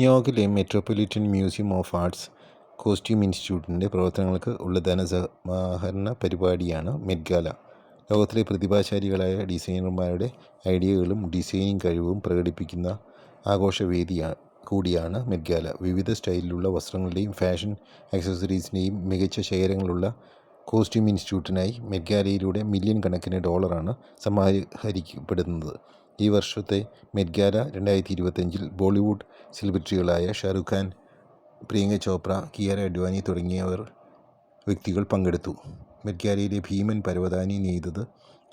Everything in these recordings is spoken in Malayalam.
ന്യൂയോർക്കിലെ metropolitan museum of arts costume ഇൻസ്റ്റിറ്റ്യൂട്ടിന്റെ പ്രവർത്തനങ്ങൾക്ക് ഉള്ള ധനസമാഹരണ പരിപാടിയാണ് മെഡ്ഗാല. ഗാല ലോകത്തിലെ പ്രതിഭാശാലികളായ ഡിസൈനർമാരുടെ ഐഡിയകളും ഡിസൈനിങ് കഴിവും പ്രകടിപ്പിക്കുന്ന ആഘോഷവേദിയാണ് കൂടിയാണ് മെഡ്ഗാല. വിവിധ സ്റ്റൈലിലുള്ള വസ്ത്രങ്ങളുടെയും ഫാഷൻ ആക്സസറീസിന്റെയും മികച്ച ശേഖരങ്ങളുള്ള കോസ്റ്റ്യൂം ഇൻസ്റ്റിറ്റ്യൂട്ടിനായി മെഡ്ഗാലയിലൂടെ മില്യൺ കണക്കിന് ഡോളറാണ് സമാഹരിക്കപ്പെടുന്നത്. ഈ വർഷത്തെ മെഡ്ഗാല ഗാല രണ്ടായിരത്തി ഇരുപത്തഞ്ചിൽ ബോളിവുഡ് സെലിബ്രിറ്റികളായ ഷാറുഖ് ഖാൻ പ്രിയങ്ക ചോപ്ര കിയാര അഡ്വാനി തുടങ്ങിയവർ വ്യക്തികൾ പങ്കെടുത്തു. മെഡ്ഗാലയിലെ ഭീമൻ പരവതാനി നെയ്തത്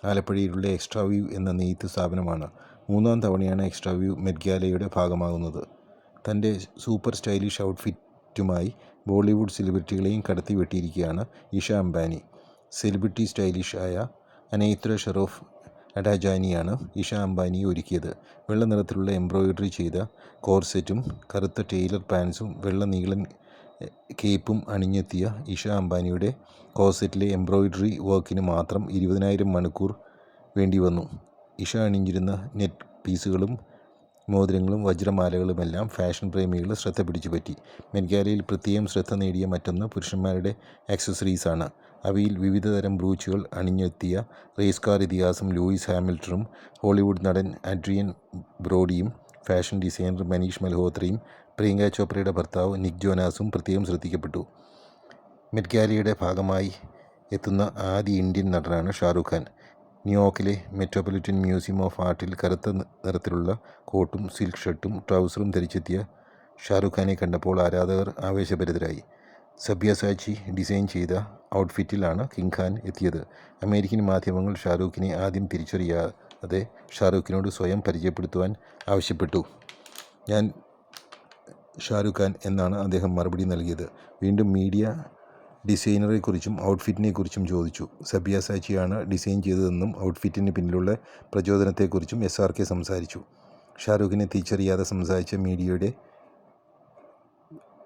ആലപ്പുഴയിലുള്ള എക്സ്ട്രാ വ്യൂ എന്ന നെയ്ത്ത് സ്ഥാപനമാണ്. മൂന്നാം തവണയാണ് എക്സ്ട്രാ വ്യൂ മെഡ്ഗാലയുടെ ഗാലയുടെ ഭാഗമാകുന്നത്. തന്റെ സൂപ്പർ സ്റ്റൈലിഷ് ഔട്ട്ഫിറ്റുമായി ബോളിവുഡ് സെലിബ്രിറ്റികളെയും കടത്തി വെട്ടിയിരിക്കുകയാണ് ഇഷ അംബാനി. സെലിബ്രിറ്റി സ്റ്റൈലിഷ് ആയ അനൈത്ര ഷെറോഫ് അഡാജാനിയാണ് ഇഷ അംബാനിയെ ഒരുക്കിയത്. വെള്ള നിറത്തിലുള്ള എംബ്രോയിഡറി ചെയ്ത കോർസെറ്റും കറുത്ത ടെയിലർ പാൻസും വെള്ള നീളൻ കേപ്പും അണിഞ്ഞെത്തിയ ഇഷ അംബാനിയുടെ കോർസെറ്റിലെ എംബ്രോയിഡറി വർക്കിന് മാത്രം ഇരുപതിനായിരം മണിക്കൂർ വേണ്ടി വന്നു. ഇഷ അണിഞ്ഞിരുന്ന നെറ്റ് പീസുകളും മോതിരങ്ങളും വജ്രമാലകളുമെല്ലാം ഫാഷൻ പ്രേമികൾ ശ്രദ്ധ പിടിച്ചുപറ്റി. മെൻഗാലയിൽ പ്രത്യേകം ശ്രദ്ധ നേടിയ മറ്റൊന്ന് പുരുഷന്മാരുടെ ആക്സസറീസാണ്. അവയിൽ വിവിധതരം ബ്രൂച്ചുകൾ അണിഞ്ഞെത്തിയ റേസ് കാർ ഇതിഹാസം ലൂയിസ് ഹാമിൽട്ടണും ഹോളിവുഡ് നടൻ അഡ്രിയൻ ബ്രോഡിയും ഫാഷൻ ഡിസൈനർ മനീഷ് മൽഹോത്രയും പ്രിയങ്ക ചോപ്രയുടെ ഭർത്താവ് നിക് ജോനാസും പ്രത്യേകം ശ്രദ്ധിക്കപ്പെട്ടു. മെറ്റ്ഗാലിയുടെ ഭാഗമായി എത്തുന്ന ആദ്യ ഇന്ത്യൻ നടനാണ് ഷാറുഖ് ഖാൻ. ന്യൂയോർക്കിലെ മെട്രോപൊളിറ്റൻ മ്യൂസിയം ഓഫ് ആർട്ടിൽ കറുത്ത നിറത്തിലുള്ള കോട്ടും സിൽക്ക് ഷർട്ടും ട്രൗസറും ധരിച്ചെത്തിയ ഷാറുഖ് ഖാനെ കണ്ടപ്പോൾ ആരാധകർ ആവേശഭരിതരായി. സബ്യാസാച്ചി ഡിസൈൻ ചെയ്ത ഔട്ട്ഫിറ്റിലാണ് കിങ് ഖാൻ എത്തിയത്. അമേരിക്കൻ മാധ്യമങ്ങൾ ഷാറൂഖിനെ ആദ്യം തിരിച്ചറിയാതെ ഷാറൂഖിനോട് സ്വയം പരിചയപ്പെടുത്തുവാൻ ആവശ്യപ്പെട്ടു. ഞാൻ ഷാരൂഖ് ഖാൻ എന്നാണ് അദ്ദേഹം മറുപടി നൽകിയത്. വീണ്ടും മീഡിയ ഡിസൈനറെക്കുറിച്ചും ഔട്ട്ഫിറ്റിനെക്കുറിച്ചും ചോദിച്ചു. സബിയ സാച്ചിയാണ് ഡിസൈൻ ചെയ്തതെന്നും ഔട്ട്ഫിറ്റിന് പിന്നിലുള്ള പ്രചോദനത്തെക്കുറിച്ചും എസ് ആർ കെ സംസാരിച്ചു. ഷാരൂഖിനെ തിരിച്ചറിയാതെ സംസാരിച്ച മീഡിയയുടെ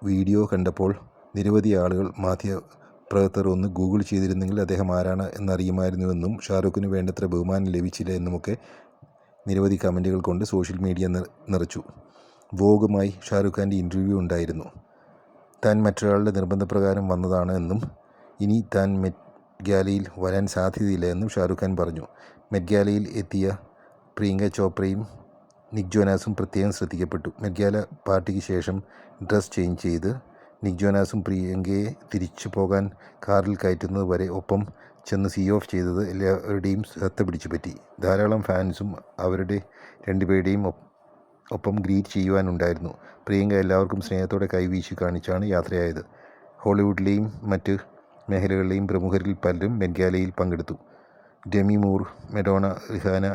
വീഡിയോ കണ്ടപ്പോൾ നിരവധി ആളുകൾ മാധ്യമപ്രവർത്തകർ ഒന്ന് ഗൂഗിൾ ചെയ്തിരുന്നെങ്കിൽ അദ്ദേഹം ആരാണ് എന്നറിയുമായിരുന്നുവെന്നും ഷാരൂഖിന് വേണ്ടത്ര ബഹുമാനം ലഭിച്ചില്ല എന്നുമൊക്കെ നിരവധി കമന്റുകൾ കൊണ്ട് സോഷ്യൽ മീഡിയ നിറച്ചു. വോഗുമായി ഷാരൂഖ് ഖാന്റെ ഇന്റർവ്യൂ ഉണ്ടായിരുന്നു. താൻ മറ്റൊരാളുടെ നിർബന്ധപ്രകാരം വന്നതാണ് എന്നും ഇനി താൻ മെറ്റ് ഗാലയിൽ വരാൻ സാധ്യതയില്ല എന്നും ഷാരൂഖ് ഖാൻ പറഞ്ഞു. മെറ്റ് ഗാലയിൽ എത്തിയ പ്രിയങ്ക ചോപ്രയും നിക് ജോനാസും പ്രത്യേകം ശ്രദ്ധിക്കപ്പെട്ടു. മെറ്റ്ഗാല പാർട്ടിക്ക് ശേഷം ഡ്രസ് ചേഞ്ച് ചെയ്ത് നിക് ജോനാസും പ്രിയങ്കയെ തിരിച്ചു പോകാൻ കാറിൽ കയറ്റുന്നത് വരെ ഒപ്പം ചെന്ന് സീ ഓഫ് ചെയ്തത് എല്ലാവരുടെയും ശ്രദ്ധ പിടിച്ചു പറ്റി ധാരാളം ഫാൻസും അവരുടെ രണ്ടുപേരുടെയും ഒപ്പം ഗ്രീറ്റ് ചെയ്യുവാനുണ്ടായിരുന്നു. പ്രിയങ്ക എല്ലാവർക്കും സ്നേഹത്തോടെ കൈവീശി കാണിച്ചാണ് യാത്രയായത്. ഹോളിവുഡിലെയും മറ്റ് മേഖലകളിലെയും പ്രമുഖരിൽ പലരും ബംഗാലയിൽ പങ്കെടുത്തു. Demi Moore Madonna Rihanna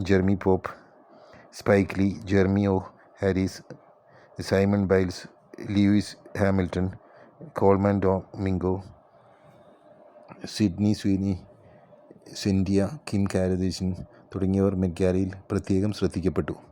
Jeremy Pope Spike Lee Jeremy O Harris Simone Biles Lewis Hamilton Colman Domingo Sydney Sweeney Zendaya Kim Kardashian തുടങ്ങിയവർ മെഗാലയിൽ പ്രത്യേകം ശ്രദ്ധിക്കപ്പെട്ടു.